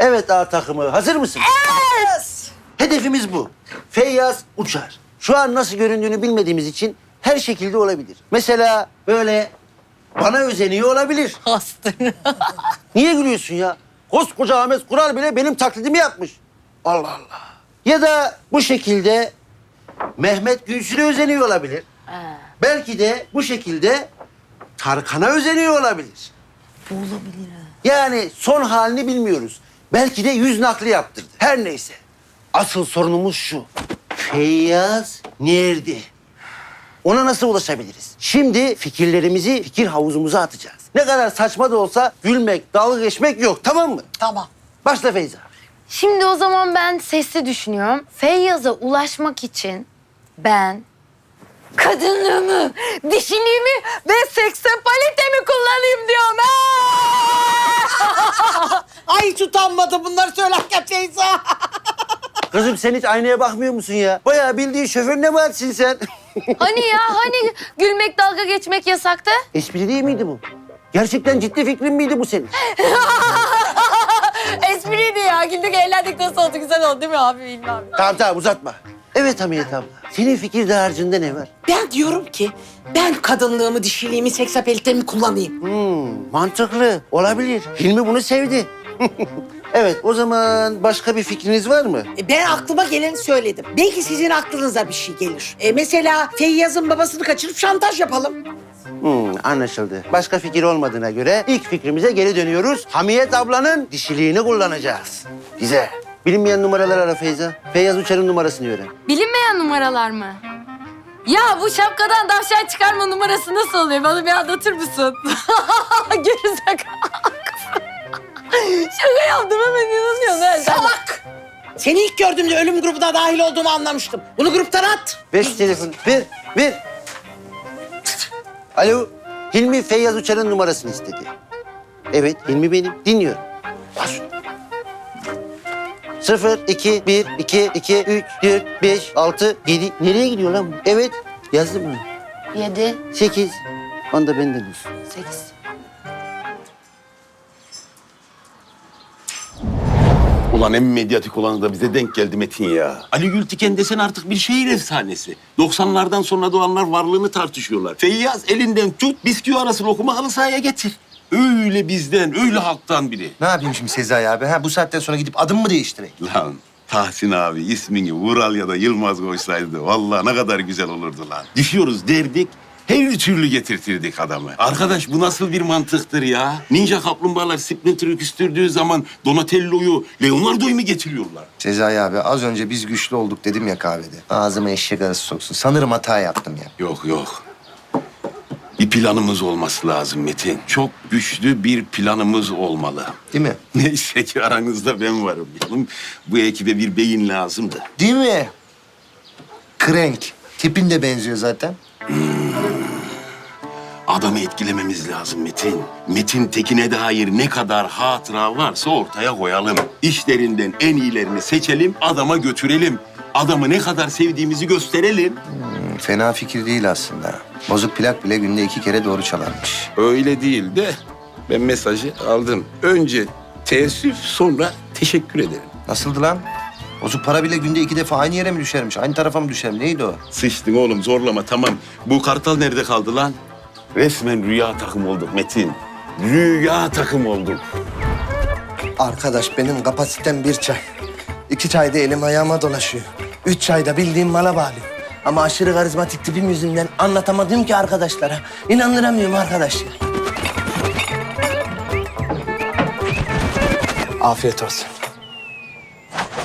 Evet A takımı hazır mısın? Hedefimiz bu. Feyyaz uçar. Şu an nasıl göründüğünü bilmediğimiz için her şekilde olabilir. Mesela böyle bana özeniyor olabilir. Hastır. Niye gülüyorsun ya? Koskoca Ahmet Kural bile benim taklidimi yapmış. Allah Allah. Ya da bu şekilde Mehmet Gülsün'e özeniyor olabilir. Belki de bu şekilde Tarkan'a özeniyor olabilir. Olabilir ha. Yani son halini bilmiyoruz. Belki de yüz nakli yaptırdı. Her neyse. Asıl sorunumuz şu. Feyyaz nerede? Ona nasıl ulaşabiliriz? Şimdi fikirlerimizi fikir havuzumuza atacağız. Ne kadar saçma da olsa gülmek, dalga geçmek yok tamam mı? Tamam. Başla Feyza. Şimdi o zaman ben sesli düşünüyorum. Feyyaz'a ulaşmak için ben kadınlığımı, dişiliğimi ve seksapalitemi kullanayım diyorum. Ha! Ay hiç utanmadı bunları söylerken Feyza. Kızım sen hiç aynaya bakmıyor musun ya? Bayağı bildiğin şoför ne vaatsin sen? hani ya hani gülmek dalga geçmek yasaktı? Espri değil miydi bu? Gerçekten ciddi fikrin miydi bu senin? Espriydi ya. Güldük eğlendik nasıl oldu güzel oldu değil mi abi bilmem. Tamam tamam uzatma. Evet Hamiyet abla. Senin fikir dağarcığında ne var? Ben diyorum ki ben kadınlığımı, dişiliğimi, seksapelitemi kullanayım. Hmm, mantıklı. Olabilir. Hilmi bunu sevdi. evet, o zaman başka bir fikriniz var mı? E, Ben aklıma geleni söyledim. Belki sizin aklınıza bir şey gelir. E, mesela Feyyaz'ın babasını kaçırıp şantaj yapalım. Hmm, anlaşıldı. Başka fikir olmadığına göre ilk fikrimize geri dönüyoruz. Hamiyet ablanın dişiliğini kullanacağız. Güzel. Bilinmeyen numaralar ara Feyza. Feyyaz Uçar'ın numarasını öğren. Bilinmeyen numaralar mı? Ya bu şapkadan tavşan çıkarma numarası nasıl oluyor? Bana bir anlatır mısın? Gerizekalı. Şaka yaptım hemen inanıyorsun. ha. Sen- Salak! Seni ilk gördüğümde ölüm grubuna dahil olduğumu anlamıştım. Bunu gruptan at. Ver şu telefonu. Ver, ver. Alo. Hilmi Feyyaz Uçar'ın numarasını istedi. Evet, Hilmi benim. Dinliyorum. Bas. Sıfır, iki, bir, iki, iki, üç, dört, beş, altı, yedi. Nereye gidiyor lan bu? Evet, yazdım mı? Yedi, Sekiz. Onda benden olsun. sekiz. Ulan en medyatik olanı da bize denk geldi Metin ya. Ali Gültiken desen artık bir şehir efsanesi. 90'lardan sonra doğanlar varlığını tartışıyorlar. Feyyaz elinden tut bisküvi arası lokumu halı sahaya getir. Öyle bizden, öyle halktan biri. Ne yapayım şimdi Sezai abi? Ha, bu saatten sonra gidip adım mı değiştireyim? Lan Tahsin abi ismini Vural ya da Yılmaz koysaydı vallahi ne kadar güzel olurdu lan. Düşüyoruz derdik, her türlü getirtirdik adamı. Arkadaş bu nasıl bir mantıktır ya? Ninja kaplumbağalar Splinter'ı küstürdüğü zaman Donatello'yu, Leonardo'yu mu getiriyorlar? Sezai abi az önce biz güçlü olduk dedim ya kahvede. Ağzıma eşek arası soksun. Sanırım hata yaptım ya. Yok yok. Bir planımız olması lazım Metin. Çok güçlü bir planımız olmalı. Değil mi? Neyse ki aranızda ben varım. Oğlum, bu ekibe bir beyin lazımdı. Değil mi? Krenk. Tipin de benziyor zaten. Adamı etkilememiz lazım Metin. Metin Tekin'e dair ne kadar hatıra varsa ortaya koyalım. İşlerinden en iyilerini seçelim, adama götürelim. Adamı ne kadar sevdiğimizi gösterelim. Fena fikir değil aslında. Bozuk plak bile günde iki kere doğru çalarmış. Öyle değil de ben mesajı aldım. Önce teessüf sonra teşekkür ederim. Nasıldı lan? Bozuk para bile günde iki defa aynı yere mi düşermiş? Aynı tarafa mı düşer? Neydi o? Sıçtın oğlum zorlama tamam. Bu kartal nerede kaldı lan? Resmen rüya takım olduk Metin. Rüya takım olduk. Arkadaş benim kapasitem bir çay. İki çayda elim ayağıma dolaşıyor. Üç çayda bildiğim mala bağlıyor. Ama aşırı karizmatik tipim yüzünden anlatamadım ki arkadaşlara. İnandıramıyorum arkadaş ya. Afiyet olsun.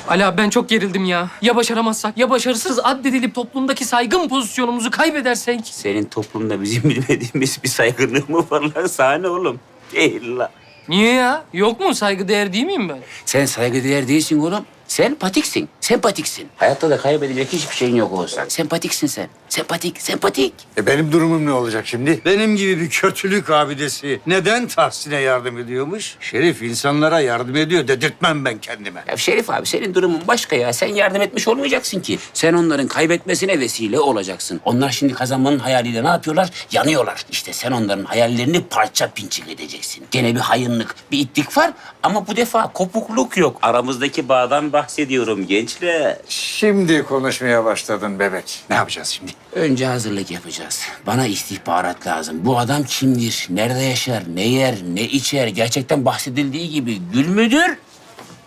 Ali abi ben çok gerildim ya. Ya başaramazsak, ya başarısız addedilip toplumdaki saygın pozisyonumuzu kaybedersek? Senin toplumda bizim bilmediğimiz bir saygınlığı mı var lan? Sahne oğlum. Değil la. Niye ya? Yok mu? Saygı değer değil miyim ben? Sen saygıdeğer değilsin oğlum. Sempatiksin, sempatiksin. Hayatta da kaybedecek hiçbir şeyin yok olsan. Sempatiksin sen. Sempatik, sempatik. E benim durumum ne olacak şimdi? Benim gibi bir kötülük abidesi neden Tahsin'e yardım ediyormuş? Şerif insanlara yardım ediyor dedirtmem ben kendime. Ya Şerif abi senin durumun başka ya. Sen yardım etmiş olmayacaksın ki. Sen onların kaybetmesine vesile olacaksın. Onlar şimdi kazanmanın hayaliyle ne yapıyorlar? Yanıyorlar. İşte sen onların hayallerini parça pinçik edeceksin. Gene bir hayınlık, bir itlik var ama bu defa kopukluk yok. Aramızdaki bağdan bahsediyorum gençler. Şimdi konuşmaya başladın bebek. Ne yapacağız şimdi? Önce hazırlık yapacağız. Bana istihbarat lazım. Bu adam kimdir? Nerede yaşar? Ne yer? Ne içer? Gerçekten bahsedildiği gibi gül müdür?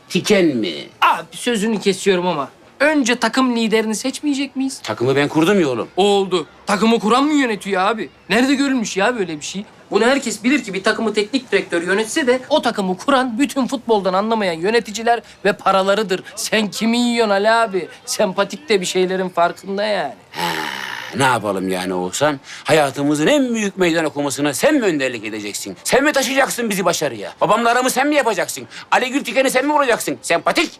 Tiken mi? Abi sözünü kesiyorum ama. Önce takım liderini seçmeyecek miyiz? Takımı ben kurdum ya oğlum. Oldu. Takımı kuran mı yönetiyor abi? Nerede görülmüş ya böyle bir şey? Bunu herkes bilir ki bir takımı teknik direktör yönetse de o takımı kuran bütün futboldan anlamayan yöneticiler ve paralarıdır. Sen kimi yiyorsun Ali abi? Sempatik de bir şeylerin farkında yani. Ne yapalım yani Oğuzhan? Hayatımızın en büyük meydan okumasına sen mi önderlik edeceksin? Sen mi taşıyacaksın bizi başarıya? Babamla aramı sen mi yapacaksın? Ali Gültiken'i sen mi vuracaksın? Sempatik.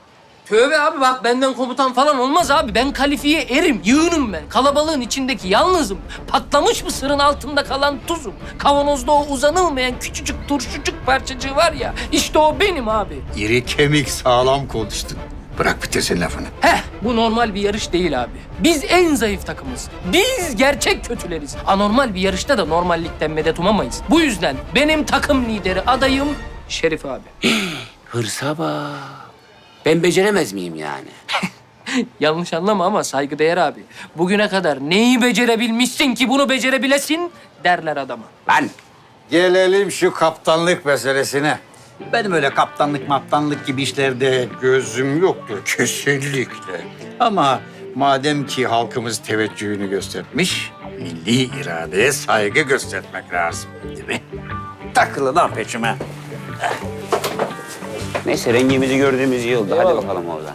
Tövbe abi bak benden komutan falan olmaz abi. Ben kalifiye erim, yığınım ben. Kalabalığın içindeki yalnızım. Patlamış mısırın altında kalan tuzum. Kavanozda o uzanılmayan küçücük turşucuk parçacığı var ya. işte o benim abi. İri kemik sağlam konuştun. Bırak bitirsin lafını. Heh bu normal bir yarış değil abi. Biz en zayıf takımız. Biz gerçek kötüleriz. Anormal bir yarışta da normallikten medet umamayız. Bu yüzden benim takım lideri adayım Şerif abi. Hırsa bak. Ben beceremez miyim yani? Yanlış anlama ama saygıdeğer abi. Bugüne kadar neyi becerebilmişsin ki bunu becerebilesin derler adama. Lan Gelelim şu kaptanlık meselesine. Benim öyle kaptanlık maptanlık gibi işlerde gözüm yoktur kesinlikle. Ama madem ki halkımız teveccühünü göstermiş, milli iradeye saygı göstermek lazım değil mi? Takılı lan peşime. Neyse rengimizi gördüğümüz iyi oldu. Hadi bakalım Oğuzhan.